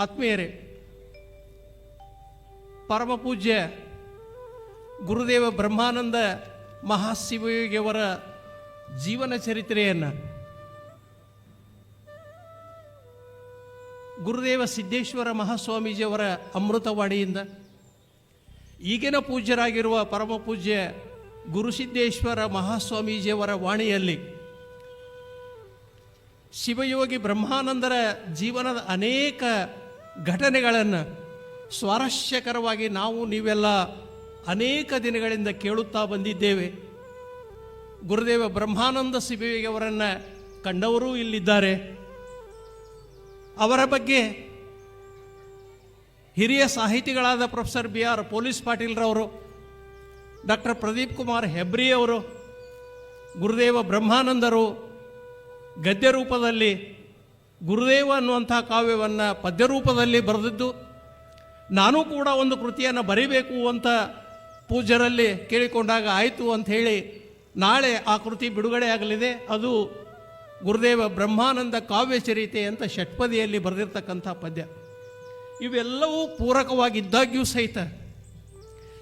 ಆತ್ಮೀಯರೇ, ಪರಮ ಪೂಜ್ಯ ಗುರುದೇವ ಬ್ರಹ್ಮಾನಂದ ಮಹಾಶಿವಯೋಗಿಯವರ ಜೀವನ ಚರಿತ್ರೆಯನ್ನು ಗುರುದೇವ ಸಿದ್ದೇಶ್ವರ ಮಹಾಸ್ವಾಮೀಜಿಯವರ ಅಮೃತವಾಣಿಯಿಂದ ಈಗಿನ ಪೂಜ್ಯರಾಗಿರುವ ಪರಮ ಪೂಜ್ಯ ಗುರುಸಿದ್ದೇಶ್ವರ ಮಹಾಸ್ವಾಮೀಜಿಯವರ ವಾಣಿಯಲ್ಲಿ ಶಿವಯೋಗಿ ಬ್ರಹ್ಮಾನಂದರ ಜೀವನದ ಅನೇಕ ಘಟನೆಗಳನ್ನು ಸ್ವಾರಸ್ಯಕರವಾಗಿ ನಾವು ನೀವೆಲ್ಲ ಅನೇಕ ದಿನಗಳಿಂದ ಕೇಳುತ್ತಾ ಬಂದಿದ್ದೇವೆ. ಗುರುದೇವ ಬ್ರಹ್ಮಾನಂದ ಸಿಬಿಯವರನ್ನು ಕಂಡವರೂ ಇಲ್ಲಿದ್ದಾರೆ. ಅವರ ಬಗ್ಗೆ ಹಿರಿಯ ಸಾಹಿತಿಗಳಾದ ಪ್ರೊಫೆಸರ್ ಬಿ ಆರ್ ಪೊಲೀಸ್ ಪಾಟೀಲ್ರವರು, ಡಾಕ್ಟರ್ ಪ್ರದೀಪ್ ಕುಮಾರ್ ಹೆಬ್ರಿ ಅವರು, ಗುರುದೇವ ಬ್ರಹ್ಮಾನಂದರು ಗದ್ಯ ರೂಪದಲ್ಲಿ ಗುರುದೇವ ಅನ್ನುವಂಥ ಕಾವ್ಯವನ್ನು ಪದ್ಯರೂಪದಲ್ಲಿ ಬರೆದಿದ್ದು, ನಾನು ಕೂಡ ಒಂದು ಕೃತಿಯನ್ನು ಬರೀಬೇಕು ಅಂತ ಪೂಜ್ಯರಲ್ಲಿ ಕೇಳಿಕೊಂಡಾಗ ಆಯಿತು ಅಂತ ಹೇಳಿ ನಾಳೆ ಆ ಕೃತಿ ಬಿಡುಗಡೆ ಆಗಲಿದೆ. ಅದು ಗುರುದೇವ ಬ್ರಹ್ಮಾನಂದ ಕಾವ್ಯ ಚರಿತೆ ಅಂತ ಷಟ್ಪದಿಯಲ್ಲಿ ಬರೆದಿರ್ತಕ್ಕಂಥ ಪದ್ಯ. ಇವೆಲ್ಲವೂ ಪೂರಕವಾಗಿದ್ದಾಗ್ಯೂ ಸಹಿತ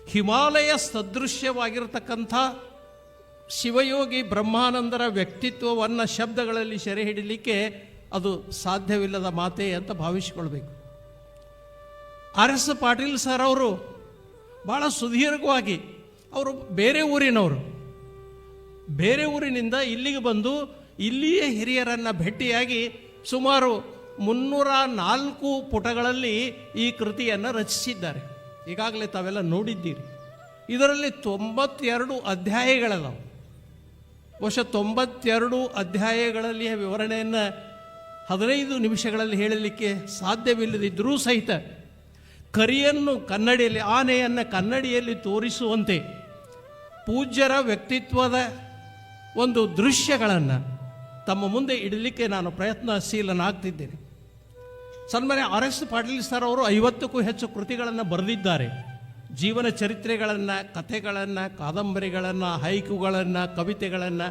ಹಿಮಾಲಯ ಸದೃಶ್ಯವಾಗಿರತಕ್ಕಂಥ ಶಿವಯೋಗಿ ಬ್ರಹ್ಮಾನಂದರ ವ್ಯಕ್ತಿತ್ವವನ್ನು ಶಬ್ದಗಳಲ್ಲಿ ಸೆರೆ ಹಿಡಿಲಿಕ್ಕೆ ಅದು ಸಾಧ್ಯವಿಲ್ಲದ ಮಾತೆ ಅಂತ ಭಾವಿಸಿಕೊಳ್ಬೇಕು. ಆರ್ ಎಸ್ ಪಾಟೀಲ್ ಸರ್ ಅವರು ಭಾಳ ಸುದೀರ್ಘವಾಗಿ ಅವರು ಬೇರೆ ಊರಿನವರು. ಬೇರೆ ಊರಿನಿಂದ ಇಲ್ಲಿಗೆ ಬಂದು ಇಲ್ಲಿಯೇ ಹಿರಿಯರನ್ನು ಭೇಟಿಯಾಗಿ ಸುಮಾರು ಮುನ್ನೂರ ನಾಲ್ಕು ಪುಟಗಳಲ್ಲಿ ಈ ಕೃತಿಯನ್ನು ರಚಿಸಿದ್ದಾರೆ. ಈಗಾಗಲೇ ತಾವೆಲ್ಲ ನೋಡಿದ್ದೀರಿ. ಇದರಲ್ಲಿ ತೊಂಬತ್ತೆರಡು ಅಧ್ಯಾಯಗಳಲ್ಲವು ಬಹುಶಃ ತೊಂಬತ್ತೆರಡು ಅಧ್ಯಾಯಗಳಲ್ಲಿಯ ವಿವರಣೆಯನ್ನು ಹದಿನೈದು ನಿಮಿಷಗಳಲ್ಲಿ ಹೇಳಲಿಕ್ಕೆ ಸಾಧ್ಯವಿಲ್ಲದಿದ್ದರೂ ಸಹಿತ ಕರಿಯನ್ನು ಕನ್ನಡಿಯಲ್ಲಿ, ಆನೆಯನ್ನು ಕನ್ನಡಿಯಲ್ಲಿ ತೋರಿಸುವಂತೆ ಪೂಜ್ಯರ ವ್ಯಕ್ತಿತ್ವದ ಒಂದು ದೃಶ್ಯಗಳನ್ನು ತಮ್ಮ ಮುಂದೆ ಇಡಲಿಕ್ಕೆ ನಾನು ಪ್ರಯತ್ನಶೀಲನಾಗ್ತಿದ್ದೇನೆ. ಸನ್ಮಾನ್ಯ ಆರ್ ಎಸ್ ಪಾಟೀಲ್ ಸರ್ ಅವರು ಐವತ್ತಕ್ಕೂ ಹೆಚ್ಚು ಕೃತಿಗಳನ್ನು ಬರೆದಿದ್ದಾರೆ. ಜೀವನ ಚರಿತ್ರೆಗಳನ್ನು, ಕಥೆಗಳನ್ನು, ಕಾದಂಬರಿಗಳನ್ನು, ಹೈಕುಗಳನ್ನು, ಕವಿತೆಗಳನ್ನು,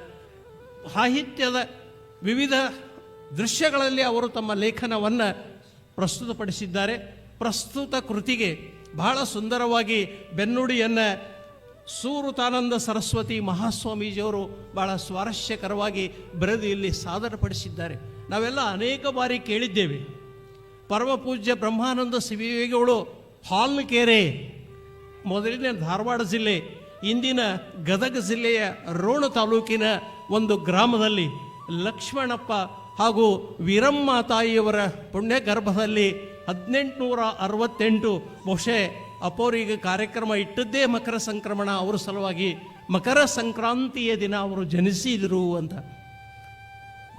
ಸಾಹಿತ್ಯದ ವಿವಿಧ ದೃಶ್ಯಗಳಲ್ಲಿ ಅವರು ತಮ್ಮ ಲೇಖನವನ್ನು ಪ್ರಸ್ತುತಪಡಿಸಿದ್ದಾರೆ. ಪ್ರಸ್ತುತ ಕೃತಿಗೆ ಬಹಳ ಸುಂದರವಾಗಿ ಬೆನ್ನುಡಿಯನ್ನು ಸೂರುತಾನಂದ ಸರಸ್ವತಿ ಮಹಾಸ್ವಾಮೀಜಿಯವರು ಬಹಳ ಸ್ವಾರಸ್ಯಕರವಾಗಿ ಬರೆದು ಇಲ್ಲಿ ಸಾದರಪಡಿಸಿದ್ದಾರೆ. ನಾವೆಲ್ಲ ಅನೇಕ ಬಾರಿ ಕೇಳಿದ್ದೇವೆ. ಪರಮ ಪೂಜ್ಯ ಬ್ರಹ್ಮಾನಂದ ಸಿವಿಯೋಗಿಗಳು ಹಾಲ್ಕೆರೆ ಮೊದಲಿನ ಧಾರವಾಡ ಜಿಲ್ಲೆ, ಇಂದಿನ ಗದಗ ಜಿಲ್ಲೆಯ ರೋಣ ತಾಲೂಕಿನ ಒಂದು ಗ್ರಾಮದಲ್ಲಿ ಲಕ್ಷ್ಮಣಪ್ಪ ಹಾಗೂ ವೀರಮ್ಮ ತಾಯಿಯವರ ಪುಣ್ಯ ಗರ್ಭದಲ್ಲಿ ಹದಿನೆಂಟುನೂರ ಅರವತ್ತೆಂಟು ಬಹುಶಃ ಅಪೋರಿಗೆ ಕಾರ್ಯಕ್ರಮ ಇಟ್ಟದ್ದೇ ಮಕರ ಸಂಕ್ರಮಣ. ಅವರ ಸಲುವಾಗಿ ಮಕರ ಸಂಕ್ರಾಂತಿಯ ದಿನ ಅವರು ಜನಿಸಿದರು ಅಂತ.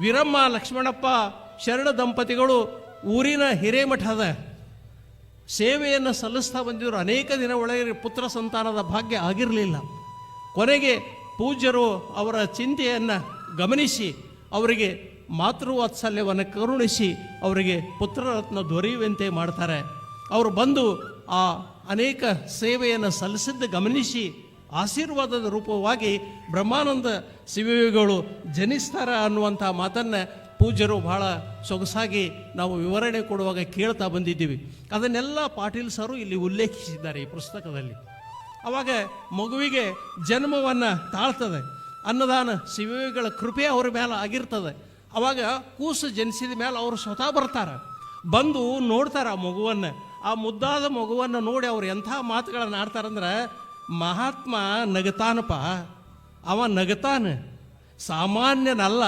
ವೀರಮ್ಮ, ಲಕ್ಷ್ಮಣಪ್ಪ, ಶರಣ ದಂಪತಿಗಳು ಊರಿನ ಹಿರೇಮಠದ ಸೇವೆಯನ್ನು ಸಲ್ಲಿಸ್ತಾ ಬಂದಿದ್ದರು ಅನೇಕ ದಿನ ಒಳಗೆ ಪುತ್ರ ಸಂತಾನದ ಭಾಗ್ಯ ಆಗಿರಲಿಲ್ಲ. ಕೊನೆಗೆ ಪೂಜ್ಯರು ಅವರ ಚಿಂತೆಯನ್ನು ಗಮನಿಸಿ ಅವರಿಗೆ ಮಾತೃವಾತ್ಸಲ್ಯವನ್ನು ಕರುಣಿಸಿ ಅವರಿಗೆ ಪುತ್ರರತ್ನ ದೊರೆಯುವಂತೆ ಮಾಡ್ತಾರೆ. ಅವರು ಬಂದು ಆ ಅನೇಕ ಸೇವೆಯನ್ನು ಸಲ್ಲಿಸಿದ್ದು ಗಮನಿಸಿ ಆಶೀರ್ವಾದದ ರೂಪವಾಗಿ ಬ್ರಹ್ಮಾನಂದ ಶಿವಿಗಳು ಜನಿಸ್ತಾರ ಅನ್ನುವಂಥ ಮಾತನ್ನು ಪೂಜ್ಯರು ಬಹಳ ಸೊಗಸಾಗಿ ನಾವು ವಿವರಣೆ ಕೊಡುವಾಗ ಕೇಳ್ತಾ ಬಂದಿದ್ದೀವಿ. ಅದನ್ನೆಲ್ಲ ಪಾಟೀಲ್ ಸರು ಇಲ್ಲಿ ಉಲ್ಲೇಖಿಸಿದ್ದಾರೆ ಈ ಪುಸ್ತಕದಲ್ಲಿ. ಅವಾಗ ಮಗುವಿಗೆ ಜನ್ಮವನ್ನು ತಾಳ್ತದೆ. ಅನ್ನದಾನ ಶಿವಿಗಳ ಕೃಪೆ ಅವರ ಮೇಲೆ ಆಗಿರ್ತದೆ. ಅವಾಗ ಕೂಸು ಜನಿಸಿದ ಮೇಲೆ ಅವರು ಸ್ವತಃ ಬರ್ತಾರೆ. ಬಂದು ನೋಡ್ತಾರೆ ಆ ಮಗುವನ್ನು. ಆ ಮುದ್ದಾದ ಮಗುವನ್ನು ನೋಡಿ ಅವ್ರು ಎಂಥ ಮಾತುಗಳನ್ನು ಆಡ್ತಾರಂದ್ರೆ, ಮಹಾತ್ಮ ನಗತಾನಪ್ಪ, ಅವ ನಗತಾನ. ಸಾಮಾನ್ಯನಲ್ಲ,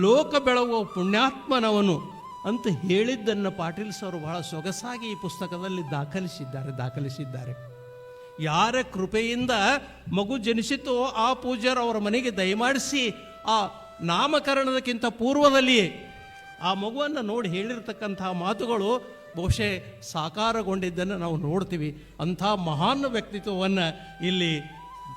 ಲೋಕ ಬೆಳಗುವ ಪುಣ್ಯಾತ್ಮನವನು. ಅಂತ ಹೇಳಿದ್ದನ್ನು ಪಾಟೀಲ್ ಸರ್ ಬಹಳ ಸೊಗಸಾಗಿ ಈ ಪುಸ್ತಕದಲ್ಲಿ ದಾಖಲಿಸಿದ್ದಾರೆ ದಾಖಲಿಸಿದ್ದಾರೆ. ಯಾರ ಕೃಪೆಯಿಂದ ಮಗು ಜನಿಸಿತೋ ಆ ಪೂಜ್ಯರು ಅವರ ಮನೆಗೆ ದಯಮಾಡಿಸಿ ಆ ನಾಮಕರಣದಕ್ಕಿಂತ ಪೂರ್ವದಲ್ಲಿಯೇ ಆ ಮಗುವನ್ನು ನೋಡಿ ಹೇಳಿರ್ತಕ್ಕಂಥ ಮಾತುಗಳು ಬಹುಶಃ ಸಾಕಾರಗೊಂಡಿದ್ದನ್ನು ನಾವು ನೋಡ್ತೀವಿ. ಅಂಥ ಮಹಾನ್ ವ್ಯಕ್ತಿತ್ವವನ್ನು ಇಲ್ಲಿ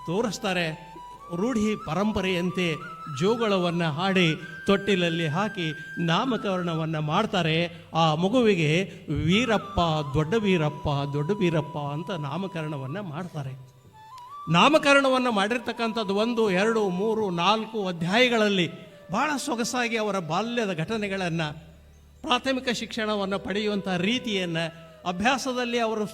ತೋರಿಸ್ತಾರೆ. ರೂಢಿ ಪರಂಪರೆಯಂತೆ ಜೋಗಳವನ್ನು ಹಾಡಿ ತೊಟ್ಟಿಲಲ್ಲಿ ಹಾಕಿ ನಾಮಕರಣವನ್ನು ಮಾಡ್ತಾರೆ. ಆ ಮಗುವಿಗೆ ವೀರಪ್ಪ, ದೊಡ್ಡ ವೀರಪ್ಪ ದೊಡ್ಡ ವೀರಪ್ಪ ಅಂತ ನಾಮಕರಣವನ್ನು ಮಾಡ್ತಾರೆ. ನಾಮಕರಣವನ್ನು ಮಾಡಿರ್ತಕ್ಕಂಥದ್ದು ಒಂದು, ಎರಡು, ಮೂರು, ನಾಲ್ಕು ಅಧ್ಯಾಯಗಳಲ್ಲಿ ಬಹಳ ಸೊಗಸಾಗಿ ಅವರ ಬಾಲ್ಯದ ಘಟನೆಗಳನ್ನು, ಪ್ರಾಥಮಿಕ ಶಿಕ್ಷಣವನ್ನು ಪಡೆಯುವಂಥ ರೀತಿಯನ್ನು, ಅಭ್ಯಾಸದಲ್ಲಿ ಅವರು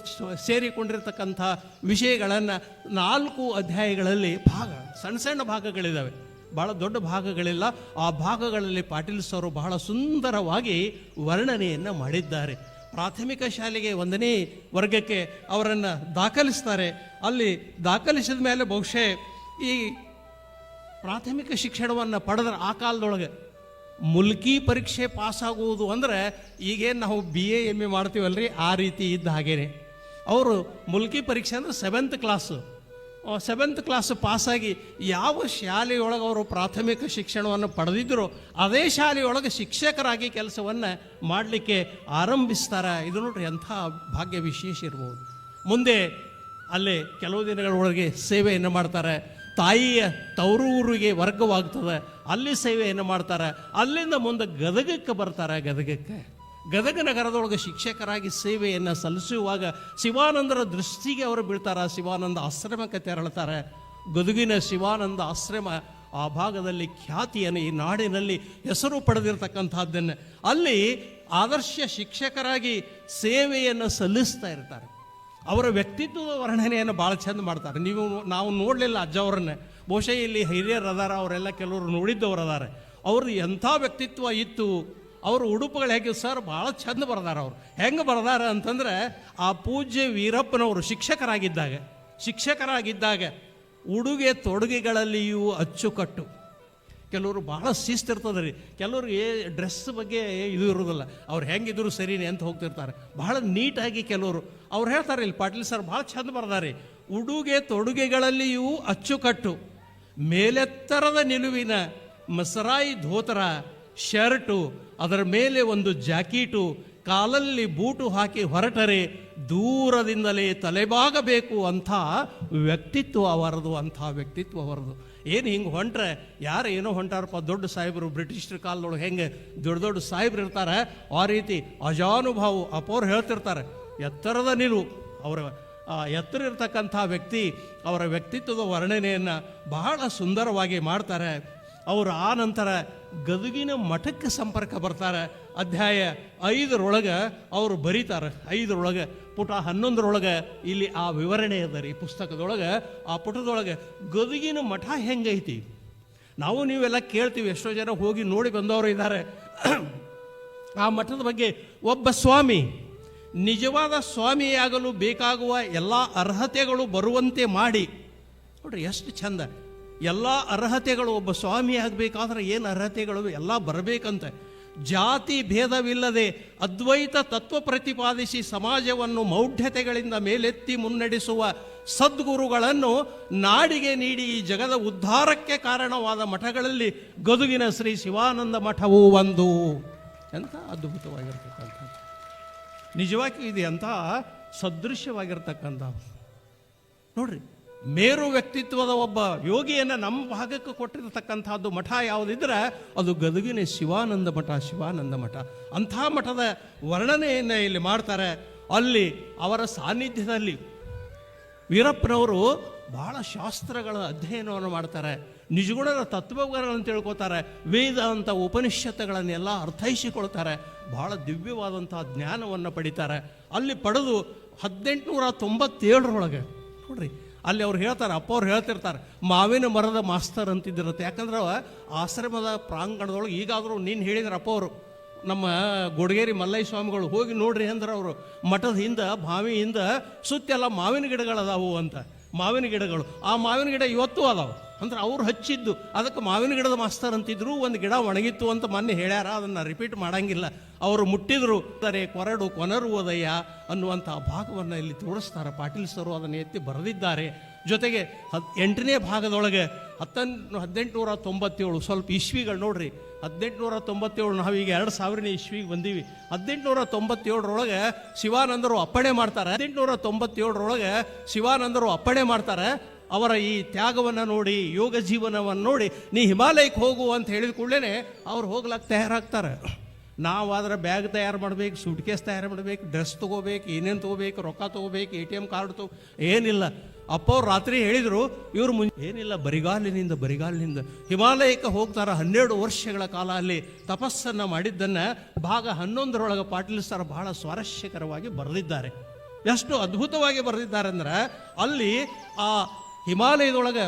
ಸೇರಿಕೊಂಡಿರ್ತಕ್ಕಂಥ ವಿಷಯಗಳನ್ನು ನಾಲ್ಕು ಅಧ್ಯಾಯಗಳಲ್ಲಿ ಭಾಗ, ಸಣ್ಣ ಸಣ್ಣ ಭಾಗಗಳಿದ್ದಾವೆ ಭಾಳ ದೊಡ್ಡ ಭಾಗಗಳಿಲ್ಲ. ಆ ಭಾಗಗಳಲ್ಲಿ ಪಾಟೀಲ್ ಸರ್ ಬಹಳ ಸುಂದರವಾಗಿ ವರ್ಣನೆಯನ್ನು ಮಾಡಿದ್ದಾರೆ. ಪ್ರಾಥಮಿಕ ಶಾಲೆಗೆ ಒಂದನೇ ವರ್ಗಕ್ಕೆ ಅವರನ್ನು ದಾಖಲಿಸ್ತಾರೆ. ಅಲ್ಲಿ ದಾಖಲಿಸಿದ ಮೇಲೆ ಬಹುಶಃ ಈ ಪ್ರಾಥಮಿಕ ಶಿಕ್ಷಣವನ್ನು ಪಡೆದ್ರೆ ಆ ಕಾಲದೊಳಗೆ ಮುಲ್ಕಿ ಪರೀಕ್ಷೆ ಪಾಸಾಗುವುದು ಅಂದರೆ ಈಗೇನು ನಾವು ಬಿ ಎ ಎಂ ಎ ಮಾಡ್ತೀವಲ್ರಿ? ಆ ರೀತಿ ಇದ್ದ ಹಾಗೇನೆ. ಅವರು ಮುಲ್ಕಿ ಪರೀಕ್ಷೆ ಅಂದರೆ ಸೆವೆಂತ್ ಕ್ಲಾಸು ಸೆವೆಂತ್ ಕ್ಲಾಸ್ ಪಾಸಾಗಿ ಯಾವ ಶಾಲೆಯೊಳಗೆ ಅವರು ಪ್ರಾಥಮಿಕ ಶಿಕ್ಷಣವನ್ನು ಪಡೆದಿದ್ದರೋ ಅದೇ ಶಾಲೆಯೊಳಗೆ ಶಿಕ್ಷಕರಾಗಿ ಕೆಲಸವನ್ನು ಮಾಡಲಿಕ್ಕೆ ಆರಂಭಿಸ್ತಾರೆ. ಇದು ನೋಡ್ರಿ, ಎಂಥ ಭಾಗ್ಯ ವಿಶೇಷ ಇರ್ಬೋದು. ಮುಂದೆ ಅಲ್ಲೇ ಕೆಲವು ದಿನಗಳೊಳಗೆ ಸೇವೆಯನ್ನು ಮಾಡ್ತಾರೆ. ತಾಯಿಯ ತವರೂರಿಗೆ ವರ್ಗವಾಗ್ತದೆ. ಅಲ್ಲಿ ಸೇವೆಯನ್ನು ಮಾಡ್ತಾರೆ. ಅಲ್ಲಿಂದ ಮುಂದೆ ಗದಗಕ್ಕೆ ಬರ್ತಾರೆ, ಗದಗಕ್ಕೆ. ಗದಗ ನಗರದೊಳಗೆ ಶಿಕ್ಷಕರಾಗಿ ಸೇವೆಯನ್ನು ಸಲ್ಲಿಸುವಾಗ ಶಿವಾನಂದರ ದೃಷ್ಟಿಗೆ ಅವರು ಬೀಳ್ತಾರೆ, ಶಿವಾನಂದ ಆಶ್ರಮಕ್ಕೆ ತೆರಳುತ್ತಾರೆ ಗದುಗಿನ ಶಿವಾನಂದ ಆಶ್ರಮ ಆ ಭಾಗದಲ್ಲಿ ಖ್ಯಾತಿಯನ್ನು ಈ ನಾಡಿನಲ್ಲಿ ಹೆಸರು ಪಡೆದಿರತಕ್ಕಂಥದ್ದನ್ನು ಅಲ್ಲಿ ಆದರ್ಶ ಶಿಕ್ಷಕರಾಗಿ ಸೇವೆಯನ್ನು ಸಲ್ಲಿಸ್ತಾ ಇರ್ತಾರೆ. ಅವರ ವ್ಯಕ್ತಿತ್ವದ ವರ್ಣನೆಯನ್ನು ಭಾಳ ಚೆಂದ ಮಾಡ್ತಾರೆ. ನೀವು ನಾವು ನೋಡಲಿಲ್ಲ ಅಜ್ಜವರನ್ನ ಬಹುಶಃ ಇಲ್ಲಿ ಹಿರಿಯರು ಅದಾರ ಅವರೆಲ್ಲ ಕೆಲವರು ನೋಡಿದ್ದವರು ಅದಾರ ಅವ್ರದ್ದು ಎಂಥ ವ್ಯಕ್ತಿತ್ವ ಇತ್ತು? ಅವ್ರ ಉಡುಪುಗಳು ಹೇಗೆ, ಸರ್, ಭಾಳ ಚಂದ ಬರ್ದಾರ ಅವರು. ಹೆಂಗೆ ಬರ್ದಾರ ಅಂತಂದ್ರೆ, ಆ ಪೂಜ್ಯ ವೀರಪ್ಪನವರು ಶಿಕ್ಷಕರಾಗಿದ್ದಾಗ ಶಿಕ್ಷಕರಾಗಿದ್ದಾಗ ಉಡುಗೆ ತೊಡುಗೆಗಳಲ್ಲಿಯೂ ಅಚ್ಚುಕಟ್ಟು. ಕೆಲವರು ಭಾಳ ಶಿಸ್ತಿರ್ತದೆ ರೀ ಕೆಲವ್ರಿಗೆ ಡ್ರೆಸ್ ಬಗ್ಗೆ ಇದು ಇರೋದಿಲ್ಲ. ಅವ್ರು ಹೆಂಗಿದ್ರು ಸರಿನೇ ಅಂತ ಹೋಗ್ತಿರ್ತಾರೆ. ಭಾಳ ನೀಟಾಗಿ ಕೆಲವರು. ಅವ್ರು ಹೇಳ್ತಾರೆ ಇಲ್ಲಿ, ಪಾಟೀಲ್ ಸರ್, ಭಾಳ ಚಂದ ಬರ್ದಾರೆ. ಉಡುಗೆ ತೊಡುಗೆಗಳಲ್ಲಿಯೂ ಅಚ್ಚುಕಟ್ಟು. ಮೇಲೆತ್ತರದ ನಿಲುವಿನ ಮಸರಾಯಿ ಧೋತರ, ಶರ್ಟು ಅದರ ಮೇಲೆ ಒಂದು ಜಾಕೀಟು, ಕಾಲಲ್ಲಿ ಬೂಟು ಹಾಕಿ ಹೊರಟರೆ ದೂರದಿಂದಲೇ ತಲೆಬಾಗಬೇಕು ಅಂಥ ವ್ಯಕ್ತಿತ್ವ ಅವರದು, ಅಂಥ ವ್ಯಕ್ತಿತ್ವ ಅವರದು. ಏನು ಹಿಂಗೆ ಹೊಂಟ್ರೆ, ಯಾರು ಏನೋ ಹೊಂಟಾರಪ್ಪ, ದೊಡ್ಡ ಸಾಹೇಬರು, ಬ್ರಿಟಿಷರ ಕಾಲದೊಳಗೆ ಹೆಂಗೆ ದೊಡ್ಡ ದೊಡ್ಡ ಸಾಹೇಬ್ರು ಇರ್ತಾರೆ, ಆ ರೀತಿ ಅಜಾನುಭಾವು ಅಪೋರು ಹೇಳ್ತಿರ್ತಾರೆ. ಎತ್ತರದ ನಿಲುವು, ಅವರ ಎತ್ತರ ಇರ್ತಕ್ಕಂಥ ವ್ಯಕ್ತಿ, ಅವರ ವ್ಯಕ್ತಿತ್ವದ ವರ್ಣನೆಯನ್ನು ಬಹಳ ಸುಂದರವಾಗಿ ಮಾಡ್ತಾರೆ. ಅವರು ಆ ನಂತರ ಗದುಗಿನ ಮಠಕ್ಕೆ ಸಂಪರ್ಕ ಬರ್ತಾರೆ. ಅಧ್ಯಾಯ ಐದರೊಳಗೆ ಅವರು ಬರೀತಾರೆ. ಐದರೊಳಗೆ ಪುಟ ಹನ್ನೊಂದರೊಳಗೆ ಇಲ್ಲಿ ಆ ವಿವರಣೆ ಅದ ರೀ ಪುಸ್ತಕದೊಳಗೆ. ಆ ಪುಟದೊಳಗೆ ಗದುಗಿನ ಮಠ ಹೆಂಗೈತಿ? ನಾವು ನೀವೆಲ್ಲ ಕೇಳ್ತೀವಿ, ಎಷ್ಟೋ ಜನ ಹೋಗಿ ನೋಡಿ ಬಂದವರು ಇದ್ದಾರೆ. ಆ ಮಠದ ಬಗ್ಗೆ ಒಬ್ಬ ಸ್ವಾಮಿ, ನಿಜವಾದ ಸ್ವಾಮಿಯಾಗಲು ಬೇಕಾಗುವ ಎಲ್ಲ ಅರ್ಹತೆಗಳು ಬರುವಂತೆ ಮಾಡಿ. ನೋಡ್ರಿ, ಎಷ್ಟು ಚಂದ. ಎಲ್ಲ ಅರ್ಹತೆಗಳು ಒಬ್ಬ ಸ್ವಾಮಿ ಆಗಬೇಕಾದ್ರೆ ಏನು ಅರ್ಹತೆಗಳು? ಎಲ್ಲ ಬರಬೇಕಂತೆ. ಜಾತಿ ಭೇದವಿಲ್ಲದೆ ಅದ್ವೈತ ತತ್ವ ಪ್ರತಿಪಾದಿಸಿ ಸಮಾಜವನ್ನು ಮೌಢ್ಯತೆಗಳಿಂದ ಮೇಲೆತ್ತಿ ಮುನ್ನಡೆಸುವ ಸದ್ಗುರುಗಳನ್ನು ನಾಡಿಗೆ ನೀಡಿ ಈ ಜಗದ ಉದ್ಧಾರಕ್ಕೆ ಕಾರಣವಾದ ಮಠಗಳಲ್ಲಿ ಗದುಗಿನ ಶ್ರೀ ಶಿವಾನಂದ ಮಠವು ಒಂದು. ಎಂಥ ಅದ್ಭುತವಾಗಿರ್ತಕ್ಕಂಥ. ನಿಜವಾಗಿಯೂ ಇದೆ ಅಂತ ಸದೃಶ್ಯವಾಗಿರ್ತಕ್ಕಂಥ ನೋಡ್ರಿ ಮೇರು ವ್ಯಕ್ತಿತ್ವದ ಒಬ್ಬ ಯೋಗಿಯನ್ನು ನಮ್ಮ ಭಾಗಕ್ಕೆ ಕೊಟ್ಟಿರತಕ್ಕಂಥದ್ದು ಮಠ ಯಾವುದಿದ್ರೆ ಅದು ಗದುಗಿನ ಶಿವಾನಂದ ಮಠ ಶಿವಾನಂದ ಮಠ. ಅಂಥ ಮಠದ ವರ್ಣನೆಯನ್ನು ಇಲ್ಲಿ ಮಾಡ್ತಾರೆ. ಅಲ್ಲಿ ಅವರ ಸಾನ್ನಿಧ್ಯದಲ್ಲಿ ವೀರಪ್ಪನವರು ಬಹಳ ಶಾಸ್ತ್ರಗಳ ಅಧ್ಯಯನವನ್ನು ಮಾಡ್ತಾರೆ. ನಿಜಗುಣದ ತತ್ವಗಳನ್ನು ತಿಳ್ಕೊತಾರೆ. ವೇದ ಅಂತ ಉಪನಿಷತ್ತುಗಳನ್ನೆಲ್ಲ ಅರ್ಥೈಸಿಕೊಳ್ತಾರೆ. ಬಹಳ ದಿವ್ಯವಾದಂಥ ಜ್ಞಾನವನ್ನು ಪಡಿತಾರೆ. ಅಲ್ಲಿ ಪಡೆದು ಹದಿನೆಂಟುನೂರ ತೊಂಬತ್ತೇಳರೊಳಗೆ ನೋಡ್ರಿ ಅಲ್ಲಿ ಅವ್ರು ಹೇಳ್ತಾರೆ, ಅಪ್ಪ ಅವ್ರು ಹೇಳ್ತಿರ್ತಾರೆ, ಮಾವಿನ ಮರದ ಮಾಸ್ತರ್ ಅಂತಿದ್ದಿರುತ್ತೆ. ಯಾಕಂದ್ರೆ ಆಶ್ರಮದ ಪ್ರಾಂಗಣದೊಳಗೆ ಈಗಾದರೂ ನೀನು ಹೇಳಿದ್ರೆ ಅಪ್ಪ ಅವರು, ನಮ್ಮ ಗೊಡಗೇರಿ ಮಲ್ಲಯ್ಯ ಸ್ವಾಮಿಗಳು ಹೋಗಿ ನೋಡ್ರಿ ಅಂದ್ರೆ ಅವರು, ಮಠದ ಹಿಂದೆ ಬಾವಿಯಿಂದ ಸುತ್ತೆಲ್ಲ ಮಾವಿನ ಗಿಡಗಳದಾವು ಅಂತ, ಮಾವಿನ ಗಿಡಗಳು. ಆ ಮಾವಿನ ಗಿಡ ಇವತ್ತು ಅದಾವು. ಅಂದ್ರೆ ಅವ್ರು ಹಚ್ಚಿದ್ದು. ಅದಕ್ಕೆ ಮಾವಿನ ಗಿಡದ ಮಾಸ್ತರ್ ಅಂತಿದ್ರು, ಒಂದು ಗಿಡ ಒಣಗಿತ್ತು ಅಂತ ಮೊನ್ನೆ ಹೇಳ್ಯಾರ, ಅದನ್ನು ರಿಪೀಟ್ ಮಾಡಂಗಿಲ್ಲ. ಅವರು ಮುಟ್ಟಿದ್ರು. ತರೆ ಕೊರಡು ಕೊನರುವುದಯ್ಯ ಅನ್ನುವಂಥ ಭಾಗವನ್ನು ಇಲ್ಲಿ ತೋರಿಸ್ತಾರೆ. ಪಾಟೀಲ್ ಸರು ಅದನ್ನು ಎತ್ತಿ ಬರೆದಿದ್ದಾರೆ. ಜೊತೆಗೆ ಹದ್ ಎಂಟನೇ ಭಾಗದೊಳಗೆ ಹತ್ತನ್ ಹದಿನೆಂಟುನೂರ ತೊಂಬತ್ತೇಳು ಸ್ವಲ್ಪ ಇಸ್ವಿಗಳು ನೋಡ್ರಿ. ಹದಿನೆಂಟುನೂರ ತೊಂಬತ್ತೇಳು ನಾವೀಗ ಎರಡು ಸಾವಿರನೇ ಇಸ್ವಿಗೆ ಬಂದೀವಿ. ಹದಿನೆಂಟುನೂರ ತೊಂಬತ್ತೇಳರೊಳಗೆ ಶಿವಾನಂದರು ಅಪ್ಪಣೆ ಮಾಡ್ತಾರೆ. ಹದಿನೆಂಟುನೂರ ತೊಂಬತ್ತೇಳರೊಳಗೆ ಶಿವಾನಂದರು ಅಪ್ಪಣೆ ಮಾಡ್ತಾರೆ. ಅವರ ಈ ತ್ಯಾಗವನ್ನು ನೋಡಿ, ಯೋಗ ಜೀವನವನ್ನು ನೋಡಿ, ನೀ ಹಿಮಾಲಯಕ್ಕೆ ಹೋಗು ಅಂತ ಹೇಳಿದ ಕೂಡಲೇ ಅವ್ರು ಹೋಗ್ಲಕ್ಕೆ ತಯಾರಾಗ್ತಾರೆ. ನಾವು ಆದ್ರೆ ಬ್ಯಾಗ್ ತಯಾರು ಮಾಡಬೇಕು ಸೂಟ್ ಕೇಸ್ ತಯಾರು ಮಾಡಬೇಕು, ಡ್ರೆಸ್ ತೊಗೋಬೇಕು, ಏನೇನು ತೊಗೋಬೇಕು, ರೊಕ್ಕ ತೊಗೋಬೇಕು, ಎ ಟಿ ಎಂ ಕಾರ್ಡ್ ತೊಗೋ, ಏನಿಲ್ಲ. ಅಪ್ಪ ಅವ್ರು ರಾತ್ರಿ ಹೇಳಿದರು, ಇವರು ಮುಂ ಏನಿಲ್ಲ, ಬರಿಗಾಲಿನಿಂದ ಬರಿಗಾಲಿನಿಂದ. ಹಿಮಾಲಯಕ್ಕೆ ಹೋಗ್ತಾರೆ ಹನ್ನೆರಡು ವರ್ಷಗಳ ಕಾಲ ಅಲ್ಲಿ ತಪಸ್ಸನ್ನು ಮಾಡಿದ್ದನ್ನು ಭಾಗ ಹನ್ನೊಂದರೊಳಗೆ ಪಾಟೀಲ್ ಸರ್ ಬಹಳ ಸ್ವಾರಸ್ಯಕರವಾಗಿ ಬರೆದಿದ್ದಾರೆ. ಎಷ್ಟು ಅದ್ಭುತವಾಗಿ ಬರೆದಿದ್ದಾರೆ ಅಂದ್ರೆ ಅಲ್ಲಿ ಆ ಹಿಮಾಲಯದೊಳಗೆ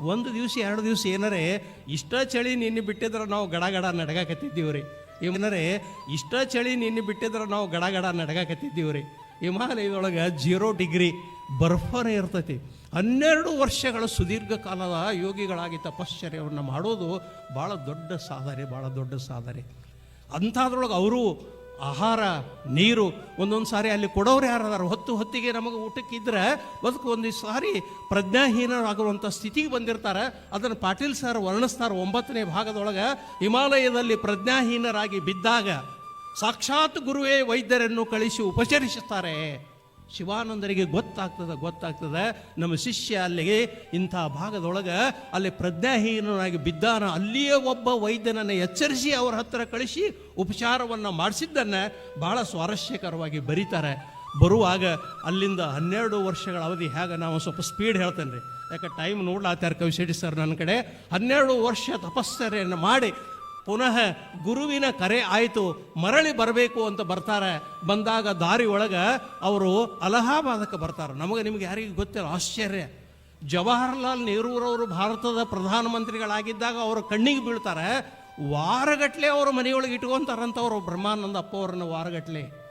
ಒಂದು ದಿವಸ, ಎರಡು ದಿವಸ ಏನಾರೆ, ಇಷ್ಟ ಚಳಿ ನಿನ್ನೆ ಬಿಟ್ಟಿದ್ರೆ ನಾವು ಗಡ ಗಡ ನಡಗಾಕತ್ತಿದ್ದೀವಿ ರೀ. ಏನಾರೆ, ಇಷ್ಟ ಚಳಿ ನಿನ್ನೆ ಬಿಟ್ಟಿದ್ರೆ ನಾವು ಗಡ ಗಡ ನಡಗಾಕತ್ತಿದ್ದೀವಿ ರೀ. ಹಿಮಾಲಯದೊಳಗೆ ಜೀರೋ ಡಿಗ್ರಿ ಬರ್ಫನೇ ಇರ್ತೈತಿ. ಹನ್ನೆರಡು ವರ್ಷಗಳ ಸುದೀರ್ಘ ಕಾಲದ ಯೋಗಿಗಳಾಗಿ ತಪಶ್ಚರ್ಯವನ್ನು ಮಾಡೋದು ಭಾಳ ದೊಡ್ಡ ಸಾಧನೆ ಭಾಳ ದೊಡ್ಡ ಸಾಧನೆ. ಅಂಥದ್ರೊಳಗೆ ಅವರು ಆಹಾರ, ನೀರು, ಒಂದೊಂದು ಸಾರಿ ಅಲ್ಲಿ ಕೊಡೋರು ಯಾರದಾರ, ಹೊತ್ತು ಹೊತ್ತಿಗೆ ನಮಗೆ ಊಟಕ್ಕಿದ್ರೆ ಬದುಕು ಒಂದು ಸಾರಿ ಪ್ರಜ್ಞಾಹೀನರಾಗುವಂಥ ಸ್ಥಿತಿಗೆ ಬಂದಿರ್ತಾರೆ. ಅದನ್ನು ಪಾಟೀಲ್ ಸರ್ ವರ್ಣಿಸ್ತಾರೆ ಒಂಬತ್ತನೇ ಭಾಗದೊಳಗೆ ಹಿಮಾಲಯದಲ್ಲಿ ಪ್ರಜ್ಞಾಹೀನರಾಗಿ ಬಿದ್ದಾಗ ಸಾಕ್ಷಾತ್ ಗುರುವೇ ವೈದ್ಯರನ್ನು ಕಳಿಸಿ ಉಪಚರಿಸುತ್ತಾರೆ. ಶಿವಾನಂದರಿಗೆ ಗೊತ್ತಾಗ್ತದೆ ಗೊತ್ತಾಗ್ತದೆ. ನಮ್ಮ ಶಿಷ್ಯ ಅಲ್ಲಿಗೆ ಇಂಥ ಭಾಗದೊಳಗೆ ಅಲ್ಲಿ ಪ್ರಜ್ಞಾಹೀನನಾಗಿ ಬಿದ್ದಾನ, ಅಲ್ಲಿಯೇ ಒಬ್ಬ ವೈದ್ಯನನ್ನು ಎಚ್ಚರಿಸಿ ಅವರ ಹತ್ತಿರ ಕಳಿಸಿ ಉಪಚಾರವನ್ನು ಮಾಡಿಸಿದ್ದನ್ನು ಭಾಳ ಸ್ವಾರಸ್ಯಕರವಾಗಿ ಬರೀತಾರೆ. ಬರುವಾಗ ಅಲ್ಲಿಂದ ಹನ್ನೆರಡು ವರ್ಷಗಳ ಅವಧಿ ಹೇಗೆ ನಾವು ಸ್ವಲ್ಪ ಸ್ಪೀಡ್ ಹೇಳ್ತೇನೆ ರೀ ಯಾಕೆ ಟೈಮ್ ನೋಡ್ಲಾತಾರೆ ಕವಿ ಶೆಟ್ಟಿ ಸರ್ ನನ್ನ ಕಡೆ? ಹನ್ನೆರಡು ವರ್ಷ ತಪಸ್ಸರೆಯನ್ನು ಮಾಡಿ ಪುನಃ ಗುರುವಿನ ಕರೆ ಆಯಿತು, ಮರಳಿ ಬರಬೇಕು ಅಂತ ಬರ್ತಾರೆ. ಬಂದಾಗ ದಾರಿ ಒಳಗೆ ಅವರು ಅಲಹಾಬಾದಕ್ಕೆ ಬರ್ತಾರೆ. ನಮಗೆ ನಿಮಗೆ ಯಾರಿಗೂ ಗೊತ್ತಿಲ್ಲ, ಆಶ್ಚರ್ಯ. ಜವಾಹರ್ಲಾಲ್ ನೆಹರೂರವರು ಭಾರತದ ಪ್ರಧಾನಮಂತ್ರಿಗಳಾಗಿದ್ದಾಗ ಅವರು ಕಣ್ಣಿಗೆ ಬೀಳ್ತಾರೆ. ವಾರಗಟ್ಲೆ ಅವರು ಮನೆಯೊಳಗೆ ಇಟ್ಕೊಂತಾರಂತವ್ರು ಬ್ರಹ್ಮಾನಂದ ಅಪ್ಪ ಅವ್ರನ್ನ ವಾರಗಟ್ಲೆ.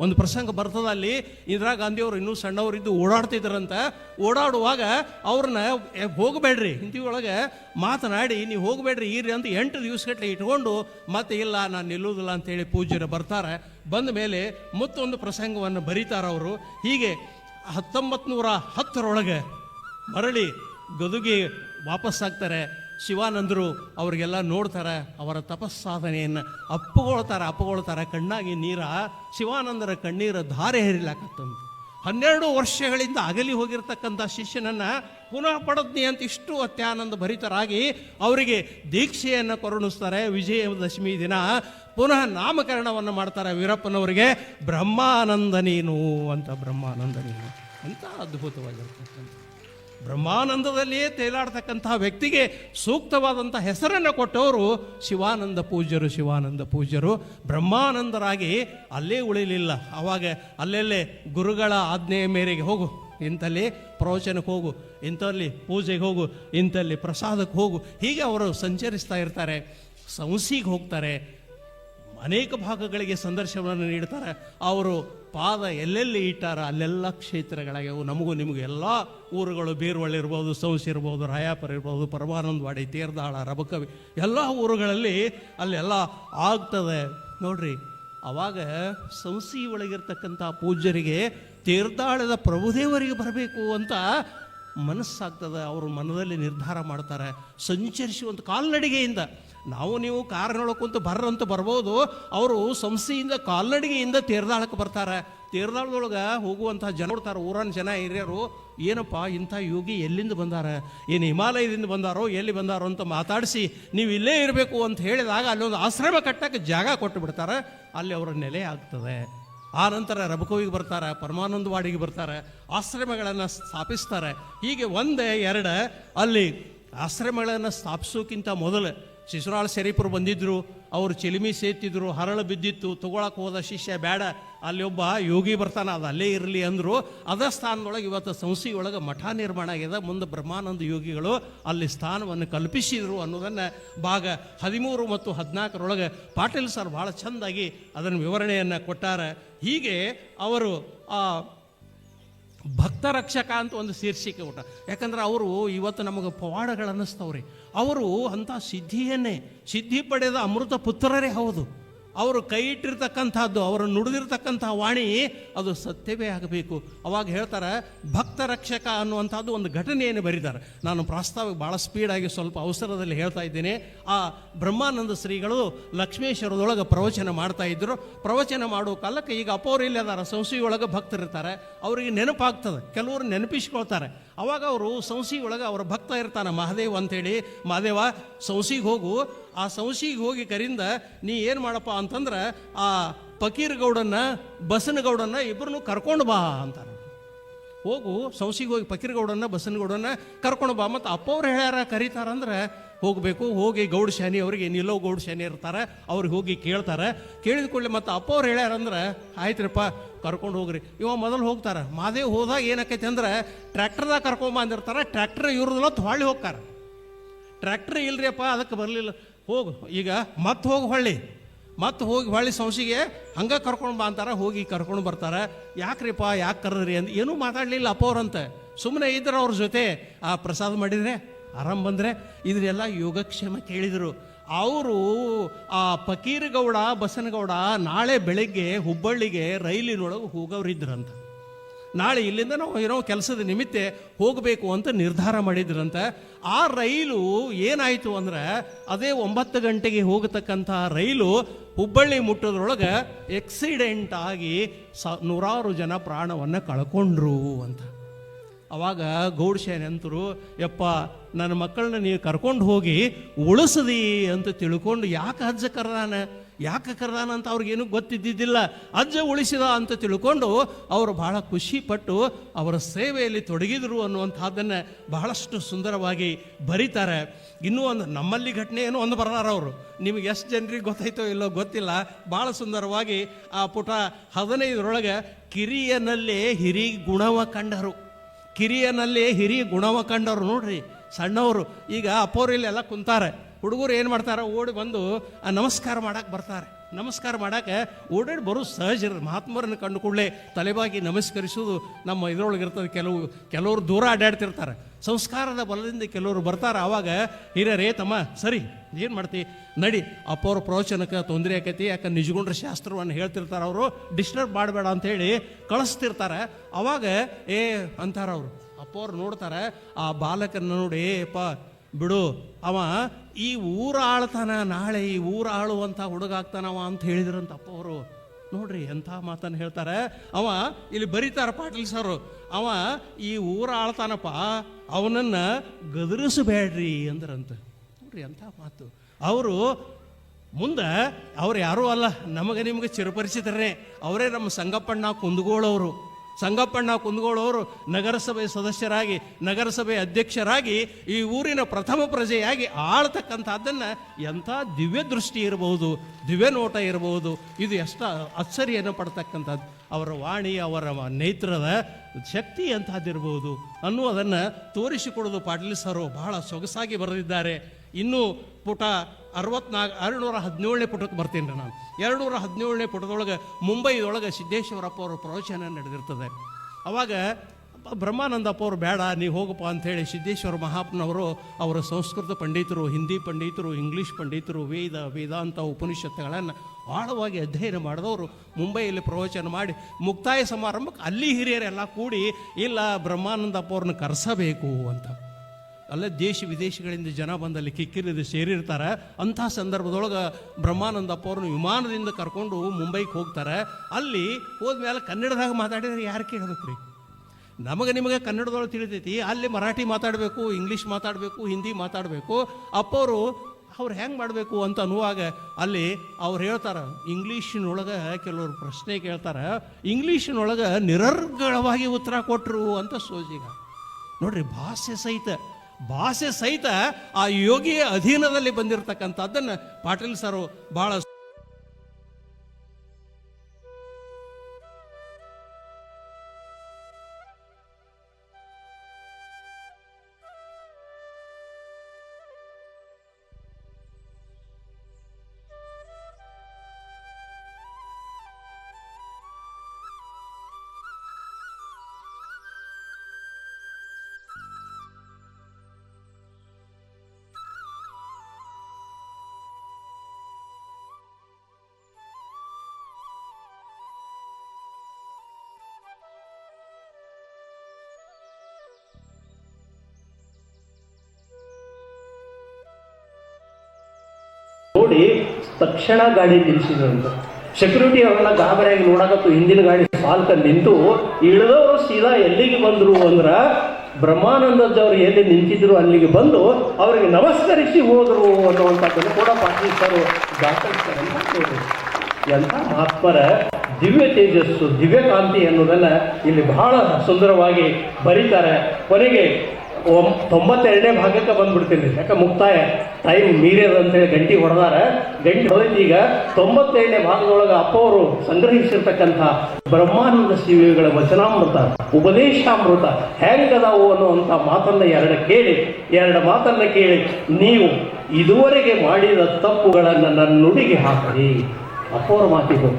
ಒಂದು ಪ್ರಸಂಗ ಬರ್ತದ ಅಲ್ಲಿ. ಇಂದಿರಾ ಗಾಂಧಿಯವರು ಇನ್ನೂ ಸಣ್ಣವರಿದ್ದು ಓಡಾಡ್ತಿದ್ರಂತ ಓಡಾಡುವಾಗ ಅವ್ರನ್ನ "ಏ, ಹೋಗಬೇಡ್ರಿ. ಹಿಂದಿ ಒಳಗೆ ಮಾತನಾಡಿ ನೀವು ಹೋಗಬೇಡ್ರಿ ಇರ್ರಿ ಅಂತ ಎಂಟು ದಿವಸಗಟ್ಟಲೆ ಇಟ್ಕೊಂಡು ಮತ್ತೆ ಇಲ್ಲ ನಾನು ನಿಲ್ಲುವುದಿಲ್ಲ ಅಂತೇಳಿ ಪೂಜ್ಯರು ಬರ್ತಾರೆ. ಬಂದ ಮೇಲೆ ಮತ್ತೊಂದು ಪ್ರಸಂಗವನ್ನು ಬರೀತಾರೆ ಅವರು. ಹೀಗೆ ಹತ್ತೊಂಬತ್ತು ನೂರ ಹತ್ತರೊಳಗೆ ಮರಳಿ ಗದುಗೆ ವಾಪಸ್ ಆಗ್ತಾರೆ ಶಿವಾನಂದರು ಅವರಿಗೆಲ್ಲ ನೋಡ್ತಾರೆ, ಅವರ ತಪಸ್ಸಾಧನೆಯನ್ನು ಅಪ್ಪುಗೊಳ್ತಾರೆ ಅಪ್ಪುಗೊಳ್ತಾರೆ, ಕಣ್ಣಾಗಿ ನೀರ, ಶಿವಾನಂದರ ಕಣ್ಣೀರ ಧಾರೆ ಹರಿಲಾಕತ್ತಂತ. ಹನ್ನೆರಡು ವರ್ಷಗಳಿಂದ ಅಗಲಿ ಹೋಗಿರ್ತಕ್ಕಂಥ ಶಿಷ್ಯನನ್ನು ಪುನಃ ಪಡದ್ನಿ ಅಂತ ಇಷ್ಟು ಅತ್ಯಾನಂದ ಭರಿತರಾಗಿ ಅವರಿಗೆ ದೀಕ್ಷೆಯನ್ನು ಕರುಣಿಸ್ತಾರೆ. ವಿಜಯದಶಮಿ ದಿನ ಪುನಃ ನಾಮಕರಣವನ್ನು ಮಾಡ್ತಾರೆ ವೀರಪ್ಪನವರಿಗೆ. ಬ್ರಹ್ಮಾನಂದ ನೀನು ಅಂತ, ಬ್ರಹ್ಮಾನಂದ ಅಂತ ಅದ್ಭುತವಾಗಿರ್ತಕ್ಕಂಥ ಬ್ರಹ್ಮಾನಂದದಲ್ಲಿಯೇ ತೇಲಾಡ್ತಕ್ಕಂತಹ ವ್ಯಕ್ತಿಗೆ ಸೂಕ್ತವಾದಂಥ ಹೆಸರನ್ನು ಕೊಟ್ಟವರು ಶಿವಾನಂದ ಪೂಜ್ಯರು ಶಿವಾನಂದ ಪೂಜ್ಯರು. ಬ್ರಹ್ಮಾನಂದರಾಗಿ ಅಲ್ಲೇ ಉಳಿಲಿಲ್ಲ. ಆವಾಗ ಅಲ್ಲೆಲ್ಲೇ ಗುರುಗಳ ಆಜ್ಞೆಯ ಮೇರೆಗೆ ಹೋಗು ಇಂಥಲ್ಲಿ ಪ್ರವಚನಕ್ಕೆ ಹೋಗು ಇಂಥಲ್ಲಿ ಪೂಜೆಗೆ ಹೋಗು ಇಂಥಲ್ಲಿ ಪ್ರಸಾದಕ್ಕೆ ಹೋಗು. ಹೀಗೆ ಅವರು ಸಂಚರಿಸ್ತಾ ಇರ್ತಾರೆ, ಸಂಸಿಗೆ ಹೋಗ್ತಾರೆ. ಅನೇಕ ಭಾಗಗಳಿಗೆ ಸಂದರ್ಶನವನ್ನು ನೀಡ್ತಾರೆ ಅವರು ಪಾದ ಎಲ್ಲೆಲ್ಲಿ ಇಟ್ಟಾರ ಅಲ್ಲೆಲ್ಲ ಕ್ಷೇತ್ರಗಳಾಗ್ಯವು ನಮಗೂ ನಿಮಗೆ ಎಲ್ಲ ಊರುಗಳು ಬೀರ್ವಳ್ಳಿ ಇರ್ಬೋದು, ಸೌಸಿ ಇರ್ಬೋದು, ರಾಯಾಪುರ ಇರ್ಬೋದು, ಪರಮಾನಂದವಾಡಿ ತೀರ್ದಾಳ ರಬಕವಿ ಎಲ್ಲ ಊರುಗಳಲ್ಲಿ ಅಲ್ಲೆಲ್ಲ ಆಗ್ತದೆ. ನೋಡ್ರಿ, ಅವಾಗ ಸಂಸಿ ಒಳಗಿರ್ತಕ್ಕಂಥ ಪೂಜ್ಯರಿಗೆ ತೀರ್ದಾಳದ ಪ್ರಭುದೇವರಿಗೆ ಬರಬೇಕು ಅಂತ ಮನಸ್ಸಾಗ್ತದೆ. ಅವರು ಮನದಲ್ಲಿ ನಿರ್ಧಾರ ಮಾಡ್ತಾರೆ. ಸಂಚರಿಸುವಂಥ ಕಾಲ್ನಡಿಗೆಯಿಂದ ನಾವು ನೀವು ಕಾರಿನೊಳಗೆ ಕುಂತು ಬರ್ರಂತೂ ಬರ್ಬೋದು, ಅವರು ಸಂಸ್ಥೆಯಿಂದ ಕಾಲ್ನಡಿಗೆಯಿಂದ ತೀರ್ದಾಳಕ್ಕೆ ಬರ್ತಾರೆ. ತೀರ್ದಾಳದೊಳಗೆ ಹೋಗುವಂಥ ಜನ ನೋಡ್ತಾರೆ ಊರನ್ನ ಜನ ಹಿರಿಯರು, ಏನಪ್ಪ ಇಂಥ ಯೋಗಿ ಎಲ್ಲಿಂದ ಬಂದಾರ? ಏನು ಹಿಮಾಲಯದಿಂದ ಬಂದಾರೋ, ಎಲ್ಲಿ ಬಂದಾರೋ ಅಂತ ಮಾತಾಡಿಸಿ, ನೀವು ಇಲ್ಲೇ ಇರಬೇಕು ಅಂತ ಹೇಳಿದಾಗ ಅಲ್ಲೊಂದು ಆಶ್ರಮ ಕಟ್ಟಕ್ಕೆ ಜಾಗ ಕೊಟ್ಟು ಬಿಡ್ತಾರೆ. ಅಲ್ಲಿ ಅವರ ನೆಲೆ ಆಗ್ತದೆ. ಆ ನಂತರ ರಬಕೋವಿಗೆ ಬರ್ತಾರೆ, ಪರಮಾನಂದವಾಡಿಗೆ ಬರ್ತಾರೆ, ಆಶ್ರಮಗಳನ್ನು ಸ್ಥಾಪಿಸ್ತಾರೆ. ಹೀಗೆ ಒಂದೇ ಎರಡು, ಅಲ್ಲಿ ಆಶ್ರಮಗಳನ್ನು ಸ್ಥಾಪಿಸೋಕ್ಕಿಂತ ಮೊದಲು ಶಿಶುರಾಳ ಶರೀಫರು ಬಂದಿದ್ರು, ಅವರು ಚಿಲಿಮಿ ಸೇತಿದ್ರು, ಹರಳು ಬಿದ್ದಿತ್ತು ತಗೊಳಕ್ಕೆ ಹೋದ ಶಿಷ್ಯ ಬೇಡ ಅಲ್ಲಿ ಒಬ್ಬ ಯೋಗಿ ಬರ್ತಾನೆ, ಅದು ಅಲ್ಲೇ ಇರಲಿ ಅಂದರು. ಅದ ಸ್ಥಾನದೊಳಗೆ ಇವತ್ತು ಸಂಸ್ಥೆಯೊಳಗೆ ಮಠ ನಿರ್ಮಾಣ ಆಗಿದೆ ಮುಂದೆ ಬ್ರಹ್ಮಾನಂದ ಯೋಗಿಗಳು ಅಲ್ಲಿ ಸ್ಥಾನವನ್ನು ಕಲ್ಪಿಸಿದರು ಅನ್ನೋದನ್ನು ಭಾಗ ಹದಿಮೂರು ಮತ್ತು ಹದಿನಾಲ್ಕರೊಳಗೆ ಪಾಟೀಲ್ ಸರ್ ಭಾಳ ಚೆಂದಾಗಿ ಅದನ್ನು ವಿವರಣೆಯನ್ನು ಕೊಟ್ಟಾರೆ. ಹೀಗೆ ಅವರು ಭಕ್ತ ರಕ್ಷಕ ಅಂತ ಒಂದು ಶೀರ್ಷಿಕೆ ಊಟ ಯಾಕಂದ್ರೆ ಅವರು ಇವತ್ತು ನಮಗೆ ಪವಾಡಗಳು ಅನ್ನಿಸ್ತವ್ರಿ ಅವರು ಅಂಥ ಸಿದ್ಧಿಯನ್ನೇ, ಸಿದ್ಧಿ ಪಡೆದ ಅಮೃತ ಪುತ್ರರೇ ಹೌದು. ಅವರು ಕೈ ಇಟ್ಟಿರ್ತಕ್ಕಂಥದ್ದು, ಅವರು ನುಡಿದಿರ್ತಕ್ಕಂಥ ವಾಣಿ ಅದು ಸತ್ಯವೇ ಆಗಬೇಕು. ಅವಾಗ ಹೇಳ್ತಾರೆ ಭಕ್ತ ರಕ್ಷಕ ಅನ್ನುವಂಥದ್ದು ಒಂದು ಘಟನೆಯನ್ನು ಬರೀತಾರೆ. ನಾನು ಪ್ರಾಸ್ತಾವಿಕ ಭಾಳ ಸ್ಪೀಡಾಗಿ ಸ್ವಲ್ಪ ಅವಸರದಲ್ಲಿ ಹೇಳ್ತಾ ಇದ್ದೇನೆ. ಆ ಬ್ರಹ್ಮಾನಂದ ಶ್ರೀಗಳು ಲಕ್ಷ್ಮೇಶ್ವರದೊಳಗೆ ಪ್ರವಚನ ಮಾಡ್ತಾ ಇದ್ದರು ಪ್ರವಚನ ಮಾಡೋ ಕಾಲಕ್ಕೆ ಈಗ ಅಪೋರು ಇಲ್ಲದಾರ ಸಂಸಿಯೊಳಗೆ ಭಕ್ತರಿರ್ತಾರೆ. ಅವರಿಗೆ ನೆನಪಾಗ್ತದೆ. ಕೆಲವರು ನೆನಪಿಸ್ಕೊಳ್ತಾರೆ. ಅವಾಗ ಅವರು ಸಂಸಿ ಒಳಗೆ ಅವರ ಭಕ್ತ ಇರ್ತಾನೆ, ಮಹಾದೇವ್ ಅಂಥೇಳಿ. ಮಹಾದೇವ ಸಂಸಿಗೆ ಹೋಗು. ಆ ಸಂಸಿಗೆ ಹೋಗಿ ಕರಿಂದ, ನೀ ಏನು ಮಾಡಪ್ಪ ಅಂತಂದ್ರೆ, ಆ ಫಕೀರ್ ಗೌಡನ್ನ ಬಸನಗೌಡನ್ನ ಇಬ್ಬರನ್ನು ಕರ್ಕೊಂಡು ಬಾ ಅಂತಾರೆ. ಹೋಗು ಸಂಸಿಗೆ ಹೋಗಿ ಫಕೀರ್ಗೌಡನ್ನ ಬಸನಗೌಡನ್ನ ಕರ್ಕೊಂಡು ಬಾ. ಮತ್ತು ಅಪ್ಪವ್ರು ಹೇಳ್ಯಾರ ಕರೀತಾರಂದ್ರೆ ಹೋಗಬೇಕು, ಹೋಗಿ ಗೌಡ ಶಾನಿ ಅವರಿಗೆ ನಿಲ್ಲೋ ಗೌಡ ಶಾನಿ ಇರ್ತಾರೆ ಅವ್ರಿಗೆ ಹೋಗಿ ಕೇಳ್ತಾರೆ. ಕೇಳಿದ ಕೂಡಲೇ ಮತ್ತು ಅಪ್ಪವ್ರು ಹೇಳ್ಯಾರಂದ್ರೆ, ಆಯ್ತ್ರಪ್ಪ, ಕರ್ಕೊಂಡು ಹೋಗ್ರಿ. ಇವ ಮೊದಲು ಹೋಗ್ತಾರೆ. ಮಾದೇವ್ ಹೋದಾಗ ಏನಾಕೈತಿ ಅಂದ್ರೆ, ಟ್ರ್ಯಾಕ್ಟರ್ದಾಗ ಕರ್ಕೊಂಬಂದಿರ್ತಾರೆ ಟ್ರ್ಯಾಕ್ಟರ್ ಇವ್ರದಲ್ಲ ಹೊಳ್ಳಿ ಹೋಗ್ತಾರೆ. ಟ್ರ್ಯಾಕ್ಟರ್ ಇಲ್ರಿ ಅಪ್ಪ ಅದಕ್ಕೆ ಬರಲಿಲ್ಲ. ಹೋಗು, ಈಗ ಮತ್ತೆ ಹೋಗಿ ಹೊಳ್ಳಿ. ಮತ್ತೆ ಹೋಗಿ ಹೊಳ್ಳಿ ಸಂಸಿಗೆ, ಹಂಗೆ ಕರ್ಕೊಂಡು ಬಾ ಅಂತಾರೆ, ಹೋಗಿ ಕರ್ಕೊಂಡು ಬರ್ತಾರೆ. ಯಾಕ್ರಿಪ್ಪ, ಯಾಕೆ ಕರೆದ್ರಿ ಅಂತ ಏನೂ ಮಾತಾಡಲಿಲ್ಲ ಅಪ್ಪ ಅವ್ರಂತೆ. ಸುಮ್ಮನೆ ಇದ್ರೆ ಅವ್ರ ಜೊತೆ, ಆ ಪ್ರಸಾದ ಮಾಡಿದ್ರೆ ಆರಾಮ್ ಬಂದರೆ ಇದನ್ನೆಲ್ಲ ಯೋಗಕ್ಷೇಮ ಕೇಳಿದರು. ಅವರು ಆ ಫಕೀರ್ಗೌಡ, ಬಸನಗೌಡ ನಾಳೆ ಬೆಳಗ್ಗೆ ಹುಬ್ಬಳ್ಳಿಗೆ ರೈಲಿನೊಳಗೆ ಹೋಗೋರಿದ್ರಂತ. ನಾಳೆ ಇಲ್ಲಿಂದ ನಾವು ಇರೋ ಕೆಲಸದ ನಿಮಿತ್ತ ಹೋಗಬೇಕು ಅಂತ ನಿರ್ಧಾರ ಮಾಡಿದ್ರಂತೆ. ಆ ರೈಲು ಏನಾಯಿತು ಅಂದ್ರೆ ಅದೇ ಒಂಬತ್ತು ಗಂಟೆಗೆ ಹೋಗತಕ್ಕಂಥ ರೈಲು ಹುಬ್ಬಳ್ಳಿ ಮುಟ್ಟೋದ್ರೊಳಗೆ ಎಕ್ಸಿಡೆಂಟ್ ಆಗಿ ಸ ನೂರಾರು ಜನ ಪ್ರಾಣವನ್ನು ಕಳ್ಕೊಂಡ್ರು ಅಂತ. ಅವಾಗ ಗೌಡ್ಶೇನೆ ಅಂತರು, ಯಪ್ಪ, ನನ್ನ ಮಕ್ಕಳನ್ನ ನೀವು ಕರ್ಕೊಂಡು ಹೋಗಿ ಉಳಿಸದಿ ಅಂತ ತಿಳ್ಕೊಂಡು, ಯಾಕೆ ಅಜ್ಜ ಕರ್ದಾನ ಯಾಕೆ ಕರ್ದಾನ ಅಂತ ಅವ್ರಿಗೇನು ಗೊತ್ತಿದ್ದಿದ್ದಿಲ್ಲ. ಅಜ್ಜ ಉಳಿಸಿದ ಅಂತ ತಿಳ್ಕೊಂಡು ಅವರು ಬಹಳ ಖುಷಿ ಪಟ್ಟು ಅವರ ಸೇವೆಯಲ್ಲಿ ತೊಡಗಿದರು ಅನ್ನುವಂಥದ್ದನ್ನು ಬಹಳಷ್ಟು ಸುಂದರವಾಗಿ ಬರೀತಾರೆ. ಇನ್ನೂ ಒಂದು ನಮ್ಮಲ್ಲಿ ಘಟನೆ ಏನೋ ಒಂದು ಬರ್ತಾರೆ ಅವರು. ನಿಮಗೆ ಎಷ್ಟು ಜನರಿಗೆ ಗೊತ್ತಾಯ್ತೋ ಇಲ್ಲೋ ಗೊತ್ತಿಲ್ಲ. ಭಾಳ ಸುಂದರವಾಗಿ ಆ ಪುಟ ಹದಿನೈದರೊಳಗೆ ಕಿರಿಯನಲ್ಲೇ ಹಿರಿ ಗುಣವ ಕಂಡರು. ಕಿರಿಯನಲ್ಲಿ ಹಿರಿ ಗುಣವ ಕಂಡವ್ರು ನೋಡ್ರಿ, ಸಣ್ಣವರು. ಈಗ ಅಪ್ಪವ್ರು ಇಲ್ಲೆಲ್ಲ ಕುಂತಾರೆ. ಹುಡುಗರು ಏನು ಮಾಡ್ತಾರೆ? ಓಡಿ ಬಂದು ಆ ನಮಸ್ಕಾರ ಮಾಡಕ್ಕೆ ಬರ್ತಾರೆ. ನಮಸ್ಕಾರ ಮಾಡಕ್ಕೆ ಓಡಾಡಿ ಬರೋ ಸಹಜ ಮಹಾತ್ಮರನ್ನು ಕಂಡು ಕೂಡಲೇ ತಲೆಬಾಗಿ ನಮಸ್ಕರಿಸೋದು ನಮ್ಮ ಇದ್ರೊಳಗೆ ಇರ್ತದೆ ಕೆಲವು, ಕೆಲವರು ದೂರ ಅಡ್ಡಾಡ್ತಿರ್ತಾರೆ. ಸಂಸ್ಕಾರದ ಬಲದಿಂದ ಕೆಲವರು ಬರ್ತಾರೆ. ಆವಾಗ ಹಿರಿಯರೇ ತಮ್ಮ, ಸರಿ, ಏನು ಮಾಡ್ತಿ? ನಡಿ ಅಪ್ಪವ್ರ ಪ್ರವಚನಕ್ಕೆ ತೊಂದರೆ ಆಕೈತಿ, ಯಾಕೆ ನಿಜಗುಂಡ್ರ ಶಾಸ್ತ್ರವನ್ನು ಹೇಳ್ತಿರ್ತಾರೆ ಅವರು. ಡಿಸ್ಟರ್ಬ್ ಮಾಡಬೇಡ ಅಂಥೇಳಿ ಕಳಿಸ್ತಿರ್ತಾರೆ. ಆವಾಗ, ಏ ಅಂತಾರೆ ಅವರು ಅಪ್ಪವ್ರು ನೋಡ್ತಾರೆ, ಆ ಬಾಲಕನ ನೋಡಿ ಏಪ್ಪ ಬಿಡು, ಅವ ಈ ಊರ ಆಳ್ತಾನ ನಾಳೆ ಈ ಊರ ಆಳುವಂಥ ಹುಡುಗ ಆಗ್ತಾನವ ಅಂತ ಹೇಳಿದ್ರಂತ ಅಪ್ಪವರು. ನೋಡ್ರಿ ಎಂಥ ಮಾತನ್ನು ಹೇಳ್ತಾರೆ. ಅವ ಇಲ್ಲಿ ಬರೀತಾರ ಪಾಟೀಲ್ ಸರ್. ಅವ ಈ ಊರ ಆಳ್ತಾನಪ್ಪ ಅವನನ್ನ ಗದರಿಸಬೇಡ್ರಿ ಅಂದ್ರಂತ. ನೋಡ್ರಿ ಎಂಥ ಮಾತು. ಅವರು ಮುಂದೆ ಅವ್ರು ಯಾರೂ ಅಲ್ಲ, ನಮಗೆ ನಿಮಗೆ ಚಿರಪರಿಚಿತರೇ. ಅವರೇ ನಮ್ಮ ಸಂಗಪ್ಪಣ್ಣ ಕುಂದಗೋಳವರು. ಸಂಗಪ್ಪಣ್ಣ ಕುಂದಗೋಳವರು ನಗರಸಭೆ ಸದಸ್ಯರಾಗಿ, ನಗರಸಭೆ ಅಧ್ಯಕ್ಷರಾಗಿ, ಈ ಊರಿನ ಪ್ರಥಮ ಪ್ರಜೆಯಾಗಿ ಆಳ್ತಕ್ಕಂಥದ್ದನ್ನು ಎಂಥ ದಿವ್ಯ ದೃಷ್ಟಿ ಇರಬಹುದು ದಿವ್ಯ ನೋಟ ಇರಬಹುದು ಇದು ಎಷ್ಟು ಅಚ್ಚರಿಯನ್ನು ಪಡ್ತಕ್ಕಂಥದ್ದು. ಅವರ ವಾಣಿ, ಅವರ ನೇತ್ರದ ಶಕ್ತಿ ಎಂಥದ್ದಿರ್ಬೋದು ಅನ್ನುವುದನ್ನು ತೋರಿಸಿಕೊಡೋದು ಪಾಟೀಲ್ ಸರು ಬಹಳ ಸೊಗಸಾಗಿ ಬರೆದಿದ್ದಾರೆ. ಇನ್ನು ಪುಟ ಅರವತ್ನಾಲ್ಕು ಎರಡುನೂರ ಹದಿನೇಳನೇ ಪುಟಕ್ಕೆ ಬರ್ತೀನಿ ರೀ ನಾನು. ಎರಡುನೂರ ಹದಿನೇಳನೇ ಪುಟದೊಳಗೆ ಮುಂಬೈದೊಳಗೆ ಸಿದ್ದೇಶ್ವರಪ್ಪ ಅವರ ಪ್ರವಚನ ನಡೆದಿರ್ತದೆ. ಅವಾಗ ಬ್ರಹ್ಮಾನಂದಪ್ಪ ಅವರು ಬೇಡ ನೀವು ಹೋಗಪ್ಪ ಅಂಥೇಳಿ ಸಿದ್ದೇಶ್ವರ ಮಹಾಪ್ನವರು ಅವರ ಸಂಸ್ಕೃತ ಪಂಡಿತರು, ಹಿಂದಿ ಪಂಡಿತರು, ಇಂಗ್ಲೀಷ್ ಪಂಡಿತರು, ವೇದ, ವೇದಾಂತ ಉಪನಿಷತ್ತುಗಳನ್ನು ಆಳವಾಗಿ ಅಧ್ಯಯನ ಮಾಡಿದವರು ಮುಂಬೈಯಲ್ಲಿ ಪ್ರವಚನ ಮಾಡಿ ಮುಕ್ತಾಯ ಸಮಾರಂಭಕ್ಕೆ ಅಲ್ಲಿ ಹಿರಿಯರೆಲ್ಲ ಕೂಡಿ, ಇಲ್ಲ ಬ್ರಹ್ಮಾನಂದಪ್ಪ ಅವ್ರನ್ನ ಕರೆಸಬೇಕು ಅಂತ. ಅಲ್ಲೇ ದೇಶ ವಿದೇಶಗಳಿಂದ ಜನ ಬಂದಲ್ಲಿ ಕಿಕ್ಕಿರಿದು ಸೇರಿರ್ತಾರೆ. ಅಂಥ ಸಂದರ್ಭದೊಳಗೆ ಬ್ರಹ್ಮಾನಂದಪ್ಪ ಅವ್ರನ್ನ ವಿಮಾನದಿಂದ ಕರ್ಕೊಂಡು ಮುಂಬೈಗೆ ಹೋಗ್ತಾರೆ. ಅಲ್ಲಿ ಹೋದ್ಮೇಲೆ ಕನ್ನಡದಾಗ ಮಾತಾಡಿದ್ರೆ ಯಾರು ಕೇಳಬೇಕು ರೀ ನಮಗೆ ನಿಮಗೆ ಕನ್ನಡದೊಳಗೆ ತಿಳಿತೈತಿ. ಅಲ್ಲಿ ಮರಾಠಿ ಮಾತಾಡಬೇಕು, ಇಂಗ್ಲೀಷ್ ಮಾತಾಡಬೇಕು, ಹಿಂದಿ ಮಾತಾಡಬೇಕು. ಅಪ್ಪವರು ಅವ್ರು ಹೆಂಗೆ ಮಾಡಬೇಕು ಅಂತ ಅನ್ನುವಾಗ ಅಲ್ಲಿ ಅವ್ರು ಹೇಳ್ತಾರೆ, ಇಂಗ್ಲೀಷಿನೊಳಗೆ ಕೆಲವರು ಪ್ರಶ್ನೆ ಕೇಳ್ತಾರೆ. ಇಂಗ್ಲೀಷಿನೊಳಗೆ ನಿರರ್ಗಳವಾಗಿ ಉತ್ತರ ಕೊಟ್ಟರು ಅಂತ ಸೋಜಿಗ. ನೋಡ್ರಿ ಭಾಷೆ ಸಹಿತ ಭಾಷೆ ಸಹಿತ ಆ ಯೋಗಿಯ ಅಧೀನದಲ್ಲಿ ಬಂದಿರತಕ್ಕಂಥದ್ದನ್ನು ಪಾಟೀಲ್ ಸರ್ ಭಾಳ ನೋಡಿ ತಕ್ಷಣ ಗಾಡಿ ನಿಲ್ಸಿದ್ರಂತ ಸೆಕ್ಯೂರಿಟಿ ಅವೆಲ್ಲ ಗಾಬರಿಯಾಗಿ ನೋಡಕತ್ತು ಹಿಂದಿನ ಗಾಡಿ ಸಾಲ್ಕ ನಿಂತು ಇಳಿದವರು ಸೀದಾ ಎಲ್ಲಿಗೆ ಬಂದ್ರು ಅಂದ್ರ ಬ್ರಹ್ಮಾನಂದದವ್ರು ಎಲ್ಲಿ ನಿಂತಿದ್ರು ಅಲ್ಲಿಗೆ ಬಂದು ಅವರಿಗೆ ನಮಸ್ಕರಿಸಿ ಹೋದರು ಅನ್ನುವಂಥದ್ದನ್ನು ಕೂಡ ಸರ್ ದಾಖಲಿಸ್ತಾರೆ ಎಂಥ ಮಹಾತ್ಮರ ದಿವ್ಯ ತೇಜಸ್ಸು, ದಿವ್ಯ ಕಾಂತಿ ಅನ್ನೋದನ್ನು ಇಲ್ಲಿ ಬಹಳ ಸುಂದರವಾಗಿ ಬರೀತಾರೆ. ಕೊನೆಗೆ ಒಮ್ ತೊಂಬತ್ತೆರಡನೇ ಭಾಗಕ್ಕೆ ಬಂದ್ಬಿಡ್ತೀನಿ. ಯಾಕೆ ಮುಕ್ತಾಯ ಟೈಮ್ ಮೀರ್ಯದ ಅಂತೇಳಿ ಗಂಟಿ ಹೊಡೆದಾರ. ಗಂಟಿ ಹೊಡೆದು ಈಗ ತೊಂಬತ್ತೆರಡನೇ ಭಾಗದೊಳಗೆ ಅಪ್ಪ ಅವರು ಸಂಗ್ರಹಿಸಿರ್ತಕ್ಕಂಥ ಬ್ರಹ್ಮಾನಂದ ಶಿವಿಗಳ ವಚನಾಮೃತ, ಉಪದೇಶಾಮೃತ ಹೆಂಗದಾವು ಅನ್ನುವಂಥ ಮಾತನ್ನ ಎರಡು ಕೇಳಿ. ಎರಡು ಮಾತನ್ನ ಕೇಳಿ, ನೀವು ಇದುವರೆಗೆ ಮಾಡಿದ ತಪ್ಪುಗಳನ್ನು ನನ್ನ ನುಡಿಗೆ ಹಾಕಿ. ಅಪ್ಪವರ ಮಾತಿಗೂ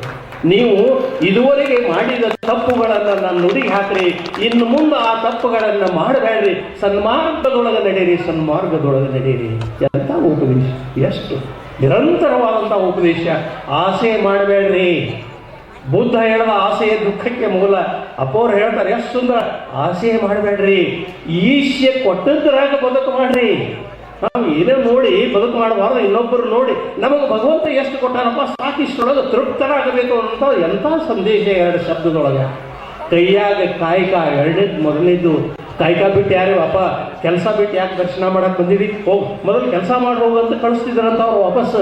ನೀವು ಇದುವರೆಗೆ ಮಾಡಿದ ತಪ್ಪುಗಳನ್ನು ನಾನು ನುಡಿ ಹಾಕ್ರಿ. ಇನ್ನು ಮುಂದೆ ಆ ತಪ್ಪುಗಳನ್ನು ಮಾಡಬೇಡ್ರಿ ಸನ್ಮಾರ್ಗದೊಳಗೆ ನಡೀರಿ ಸನ್ಮಾರ್ಗದೊಳಗೆ ನಡೀರಿ ಎಂಥ ಉಪದೇಶ? ಎಷ್ಟು ನಿರಂತರವಾದಂಥ ಉಪದೇಶ. ಆಸೆ ಮಾಡಬೇಡ್ರಿ. ಬುದ್ಧ ಹೇಳದ ಆಸೆಯ ದುಃಖಕ್ಕೆ ಮೂಲ ಅಪ್ಪವ್ರು ಹೇಳ್ತಾರೆ ಎಷ್ಟು ಸುಂದರ, ಆಸೆ ಮಾಡಬೇಡ್ರಿ. ಈಶ್ಯ ಕೊಟ್ಟದ್ರಾಗ ಬದುಕು ಮಾಡ್ರಿ. ನಾವು ಏನೇ ನೋಡಿ ಬದುಕು ಮಾಡಬಾರ್ದು. ಇನ್ನೊಬ್ಬರು ನೋಡಿ, ನಮಗೆ ಭಗವಂತ ಎಷ್ಟು ಕೊಟ್ಟಾನಪ್ಪ? ಸಾಕಿಷ್ಟೊಳಗೆ ತೃಪ್ತರಾಗಬೇಕು ಅಂತ ಎಂಥ ಸಂದೇಶ ಎರಡು ಶಬ್ದದೊಳಗೆ. ಕೈಯಾಗ ಕಾಯಕ ಎರಡನೇದು ಮೊದಲನೇದು ಕಾಯಕ ಬಿಟ್ಟು ಯಾರು, ಅಪ್ಪ, ಕೆಲಸ ಬಿಟ್ಟು ಯಾಕೆ ದರ್ಶನ ಮಾಡಕ್ಕೆ ಬಂದಿರಿ? ಓ, ಮೊದಲು ಕೆಲಸ ಮಾಡಿ ಅಂತ ಕಳಿಸ್ತಿದ್ರಂತ ಅವ್ರು ವಾಪಸ್.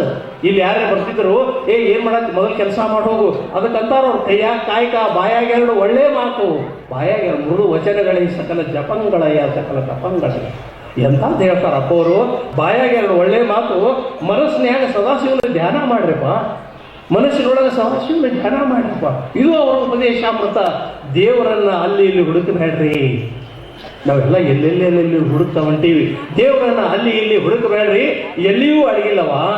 ಇಲ್ಲಿ ಯಾರೇ ಬರ್ತಿದ್ರು, ಏ, ಏನು ಮಾಡಕ್ಕೆ ಮೊದಲು ಕೆಲಸ ಮಾಡಿ ಹೋಗು ಅದಕ್ಕಂತಾರ ಅವ್ರು ಕೈಯಾಗ ಕಾಯಿಕ, ಬಾಯಾಗ ಎರಡು ಒಳ್ಳೆ ಮಾತು. ಬಾಯಾಗ ಮೃದು ವಚನಗಳೇ ಸಕಲ ಜಪಂಗಳಯ್ಯ ಸಕಲ ತಪಂಗಳಯ್ಯ ಎಂತ ಹೇಳ್ತಾರ ಅಪ್ಪ ಅವರು ಬಾಯಾಗ ಎರಡು ಒಳ್ಳೆ ಮಾತು, ಮನಸ್ಸಿನ್ಯಾಗ ಸದಾಶಿವನ ಧ್ಯಾನ ಮಾಡ್ರಿಪ್ಪ. ಮನಸ್ಸಿನೊಳಗೆ ಸದಾಶಿವನ ಧ್ಯಾನ ಮಾಡ್ರಿಪ್ಪ. ಇದು ಅವರ ಉಪದೇಶಾಮೃತ. ದೇವರನ್ನ ಅಲ್ಲಿ ಇಲ್ಲಿ ಹುಡುಕಬೇಡ್ರಿ ನಾವೆಲ್ಲ ಎಲ್ಲೆಲ್ಲಿ ಹುಡುಕ್ತಾ ಹೊಂಟೀವಿ ದೇವರನ್ನ ಅಲ್ಲಿ ಇಲ್ಲಿ ಹುಡುಕಬೇಡ್ರಿ. ಎಲ್ಲಿಯೂ ಅಡಗಿಲ್ಲವ.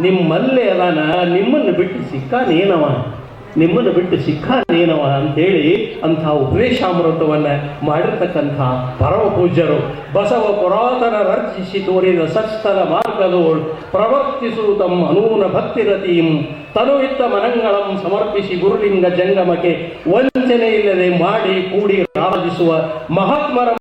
ನಿಮ್ಮಲ್ಲೇ ಅದಾನ ನಿಮ್ಮನ್ನು ಬಿಟ್ಟು ಸಿಕ್ಕಾನೇನವ? ನಿಮ್ಮನ್ನು ಬಿಟ್ಟು ಸಿಕ್ಕಾನೇನವ ಅಂತೇಳಿ ಅಂಥ ಉಪದೇಶಾಮೃತವನ್ನ ಮಾಡಿರ್ತಕ್ಕಂಥ ಪರಮ ಪೂಜ್ಯರು. ಬಸವ ಪುರಾತನ ರಚಿಸಿ ತೋರಿದ ಸಸ್ಥಲ ಮಾರ್ಗದೋಳ್ ಪ್ರವರ್ತಿಸು ತಮ್ಮ ಅನೂನ ಭಕ್ತಿರತಿಂ. ತನುವಿತ್ತ ಮನಂಗಳಂ ಸಮರ್ಪಿಸಿ ಗುರುಲಿಂಗ ಜಂಗಮಕ್ಕೆ ವಂಚನೆ ಇಲ್ಲದೆ ಮಾಡಿ ಕೂಡಿ ರಾಜಿಸುವ ಮಹಾತ್ಮರ